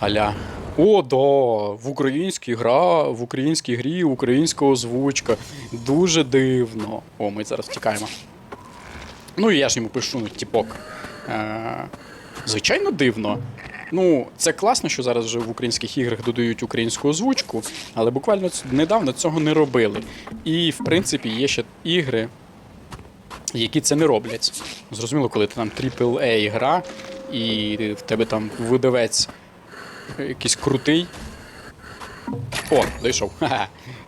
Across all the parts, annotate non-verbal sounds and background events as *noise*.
Аля. О, да, в українській гра, в українській грі, українська озвучка. Дуже дивно. О, ми зараз втікаємо. Ну і я ж йому пишу, ну, тіпок. Е, звичайно, дивно. Ну, це класно, що зараз вже в українських іграх додають українську озвучку, але буквально недавно цього не робили. І, в принципі, є ще ігри, які це не роблять. Зрозуміло, коли ти там AAA гра, і в тебе там видавець якийсь крутий. О, дійшов.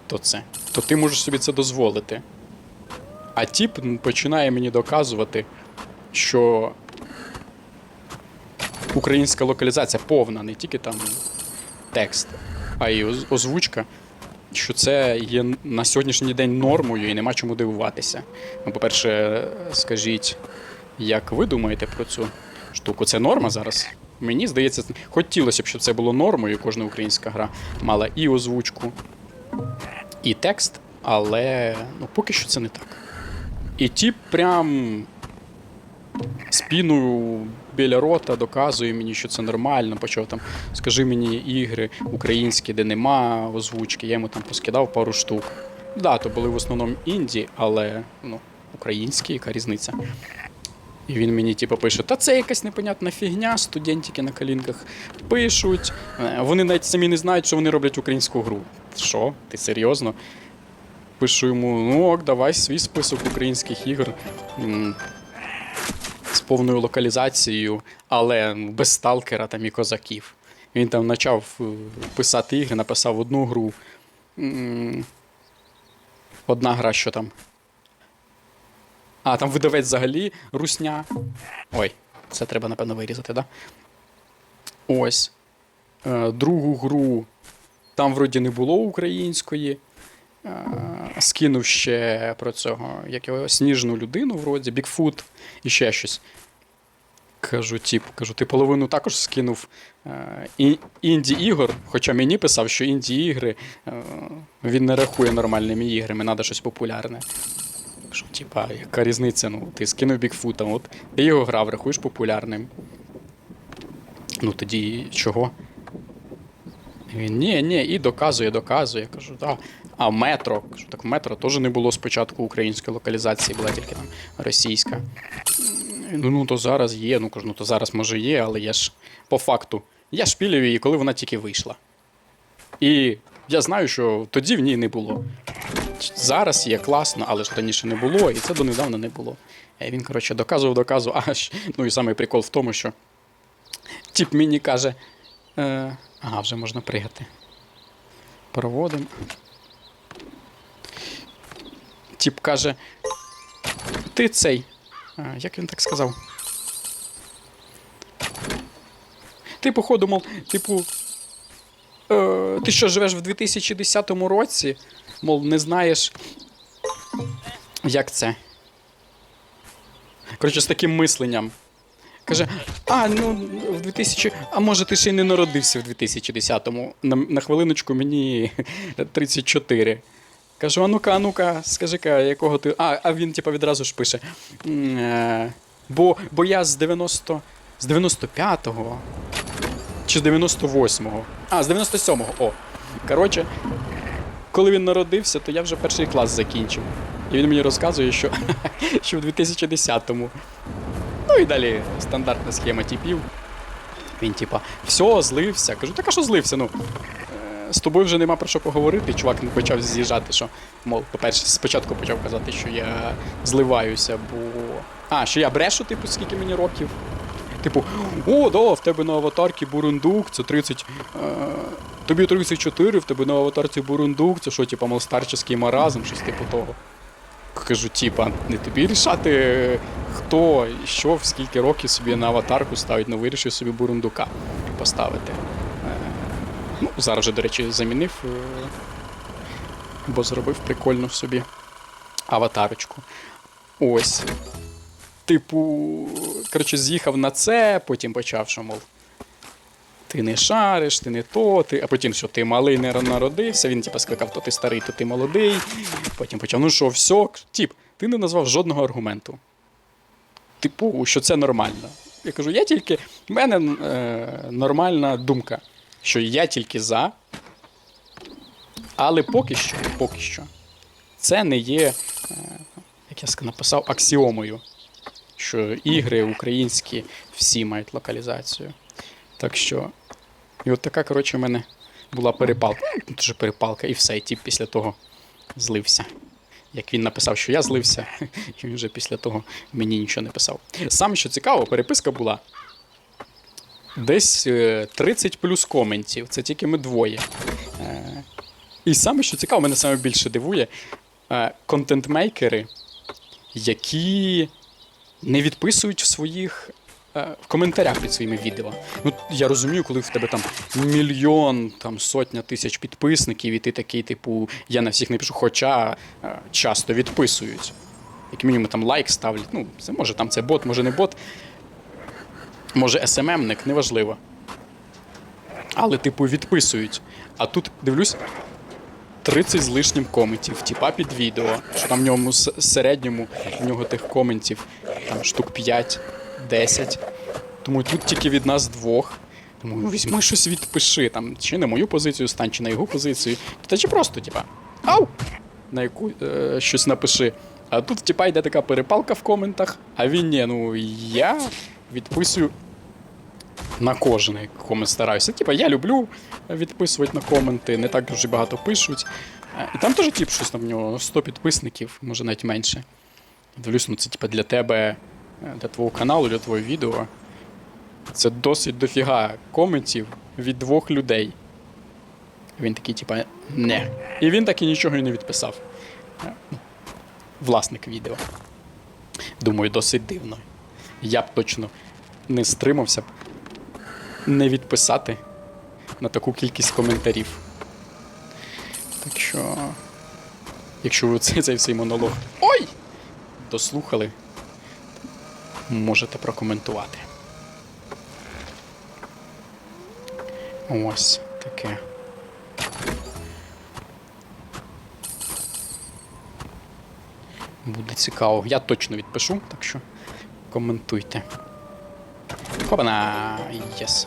То це. То ти можеш собі це дозволити. А тіп починає мені доказувати, що українська локалізація повна, не тільки там текст, а й озвучка, що це є на сьогоднішній день нормою і нема чому дивуватися. Ну, по-перше, скажіть, як ви думаєте про цю штуку? Це норма зараз? Мені здається, хотілося б, щоб це було нормою, кожна українська гра мала і озвучку, і текст, але ну, поки що це не так. І тіп прям спіною біля рота доказує мені, що це нормально. Почав там, скажи мені ігри українські, де нема озвучки. Я йому там поскидав пару штук. Да, то були в основному інді, але ну, українські, яка різниця. І він мені типу, пише: та це якась непонятна фігня, студентики на колінках пишуть. Е, Вони навіть самі не знають, що вони роблять українську гру. Що? Ти серйозно? Пишу йому: ну ок, давай свій список українських ігор. З повною локалізацією, але без сталкера там і козаків. Він там почав е, писати ігри, написав одну гру. Одна гра, що там. А, там видавець взагалі русня. Ой, це треба, напевно, вирізати? Да? Ось. Е, другу гру там вроді не було української. Е, скинув ще про цього, як його сніжну людину, вроді, Бікфут і ще щось. Кажу, типу, кажу, ти половину також скинув е, інді-ігор, хоча мені писав, що інді-ігри е, він не рахує нормальними іграми, треба щось популярне. Кажу, типа, яка різниця? Ну, ти скинув Бікфута, от ти його грав, рахуєш популярним. Ну тоді чого? Він ні, ні, і доказує, доказує. Кажу, так. А метро. Кажу, так метро теж не було спочатку української локалізації, була тільки там російська. Ну, ну то зараз є. Ну кажу, ну то зараз може є, але я ж по факту. Я шпілюю її, коли вона тільки вийшла. І я знаю, що тоді в ній не було. Зараз є класно, але ж раніше не було, і це донедавна не було. Він, коротше, доказував, доказував. *laughs* Аж, ну і самий прикол в тому, що тіп мені каже. Е, ага, вже можна пригати. Проводимо. Тіп каже. Ти цей. А, як він так сказав? Ти, походу, мов, типу. Е, ти що живеш в 2010 році? Мов, не знаєш. Як це? Коротше, з таким мисленням. Каже: а, ну, в 2000. А може, ти ще й не народився в 2010-му. На, на хвилиночку мені *laughs* 34. Кажу, а ну-ка, а ну-ка, скажи-ка, якого ти. А, а він, типу, відразу ж пише. Е, Бо, бо я з 90. З 95-го. Чи з 98-го. А, з 97-го. О. Коротше, коли він народився, то я вже перший клас закінчив. І він мені розказує, що, *laughs* що в 2010-му. Ну і далі стандартна схема типів. Він, типа, все, злився. Кажу, так а що злився? Ну, е, з тобою вже нема про що поговорити. Чувак не почав з'їжджати, що, мов, по-перше, спочатку почав казати, що я зливаюся, бо. А, що я брешу, типу, скільки мені років. Типу, о, да, в тебе на аватарці бурундук, це 30. Е, тобі 34, в тебе на аватарці бурундук, це що, типу, мов старческий маразм, щось типу того. Кажу, типа, не тобі рішати, хто, і що, в скільки років собі на аватарку ставить, ну вирішив собі бурундука поставити. Е, ну, зараз вже, до речі, замінив, е, бо зробив прикольно собі аватарочку. Ось. Типу, коротше, з'їхав на це, потім почав, що, мов. Ти не шариш, ти не то, ти, а потім, що ти малий не народився, він типу, скликав, то ти старий, то ти молодий. Потім почав, ну що, все, тіп, ти не назвав жодного аргументу. Типу, що це нормально. Я кажу, я тільки. в мене е, нормальна думка. що я тільки за. Але поки що, поки що, це не є, е, як я написав, аксіомою, що ігри українські всі мають локалізацію. Так що, і от така, коротше, в мене була перепалка. Ну, Дуже перепалка, і все. І тіп після того злився. Як він написав, що я злився, *laughs* і він вже після того мені нічого не писав. Саме що цікаво, переписка була десь е, 30 плюс коментів. Це тільки ми двоє. Е, І саме що цікаво, мене саме більше дивує, е, контентмейкери, які не відписують в своїх е, в коментарях під своїми відео. Ну, я розумію, коли в тебе там мільйон, там сотня тисяч підписників, і ти такий, типу, я на всіх не пишу, хоча е, часто відписують. Як мінімум там лайк ставлять. Ну, це може там це бот, може не бот. Може СММник, неважливо. Але, типу, відписують. А тут дивлюсь. 30 з лишнім коментів, типа під відео, що там в ньому середньому в нього тих коментів там штук 5, 10. Тому тут тільки від нас двох. Тому «Ну, візьми щось відпиши, там, чи на мою позицію стань, чи на його позицію. Та чи просто, типа, ау! На яку е, щось напиши. А тут, типа, йде така перепалка в коментах, а він ні, ну я відписую на кожний комент стараюся. Типа, я люблю відписувати на коменти, не так дуже багато пишуть. Е, І там теж тип щось там в нього 100 підписників, може навіть менше. Дивлюсь, ну це типа для тебе, е, для твого каналу, для твого відео. Це досить дофіга коментів від двох людей. Він такий, типа, не. І він так і нічого і не відписав. Е, ну, Власник відео. Думаю, досить дивно. Я б точно не стримався б не відписати на таку кількість коментарів. Так що, якщо ви цей, цей всей монолог ой! дослухали, можете прокоментувати. Ось таке. Буде цікаво. Я точно відпишу, так що коментуйте. Хопана! Єс.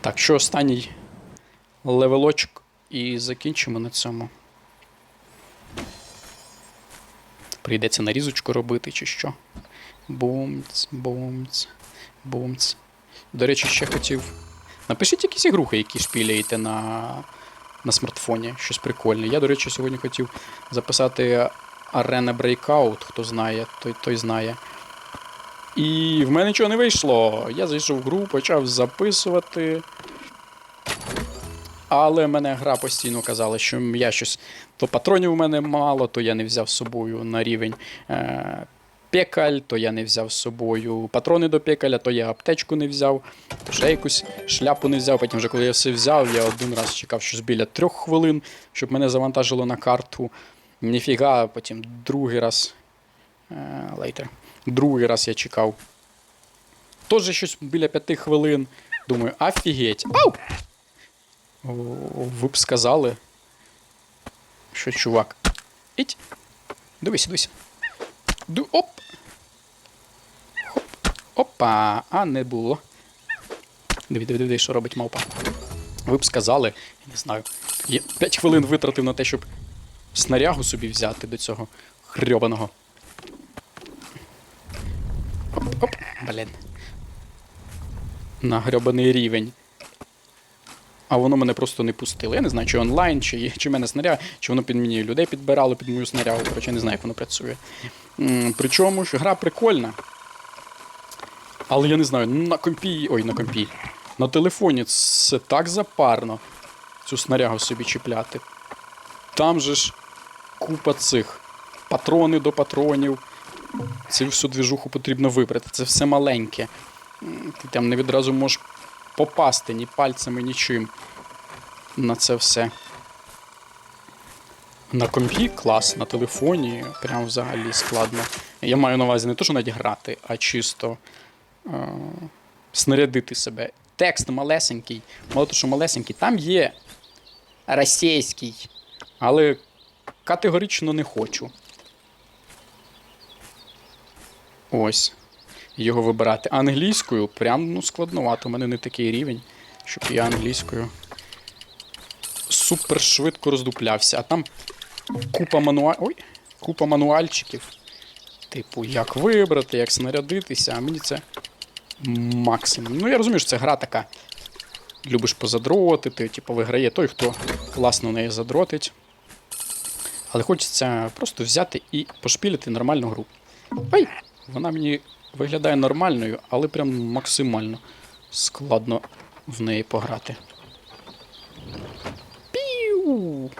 Так, що останній левелочок і закінчимо на цьому. Прийдеться нарізочку робити чи що. Бумц, бумц, бумц. До речі, ще хотів. Напишіть якісь ігрухи, які шпіляєте на, на смартфоні. Щось прикольне. Я, до речі, сьогодні хотів записати Arena Breakout, хто знає, той, той знає. І в мене нічого не вийшло. Я зайшов в гру, почав записувати. Але мене гра постійно казала, що я щось. То патронів у мене мало, то я не взяв з собою на рівень е, пекаль, то я не взяв з собою патрони до пекаля, то я аптечку не взяв, то ще якусь шляпу не взяв. Потім, вже коли я все взяв, я один раз чекав щось біля трьох хвилин, щоб мене завантажило на карту. Ніфіга, потім другий раз. Е, later. Другий раз я чекав. Теж щось біля п'яти хвилин. Думаю, офігеть. Ау! Ви б сказали, що чувак. Іть. Дивись, дивись. Ду, оп. Опа, а не було. Диви, диви, диви, що робить мавпа. Ви б сказали, я не знаю. Я 5 хвилин витратив на те, щоб снарягу собі взяти до цього хрьобаного. Оп, оп, блін. На рівень. А воно мене просто не пустило. Я не знаю, чи онлайн, чи, чи мене снаряг, чи воно під мені людей підбирало під мою снарягу. Коротше, я не знаю, як воно працює. Причому ж гра прикольна. Але я не знаю, на компі. Ой, на компі. На телефоні це так запарно цю снарягу собі чіпляти. Там же ж купа цих патрони до патронів. Цю всю двіжуху потрібно вибрати. Це все маленьке. Ти там не відразу можеш попасти ні пальцями, нічим на це все. На компі клас, на телефоні прям взагалі складно. Я маю на увазі не то, що навіть грати, а чисто е- снарядити себе. Текст малесенький, мало того, що малесенький, там є російський, але категорично не хочу. Ось. його вибирати. Англійською прям ну, складновато. У мене не такий рівень, щоб я англійською супер швидко роздуплявся. А там купа мануаль... Ой, купа мануальчиків. Типу, як вибрати, як снарядитися, а мені це максимум. Ну, я розумію, що це гра така. Любиш позадротити, типу, виграє той, хто класно неї задротить. Але хочеться просто взяти і пошпілити нормальну гру. Ой! Вона мені виглядає нормальною, але прям максимально складно в неї пограти. Піу!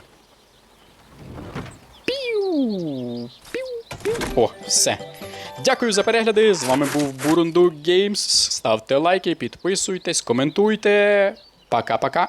Піу! Піу! О, все. Дякую за перегляди. З вами був Бурунду Геймс. Ставте лайки, підписуйтесь, коментуйте. Пока-пока.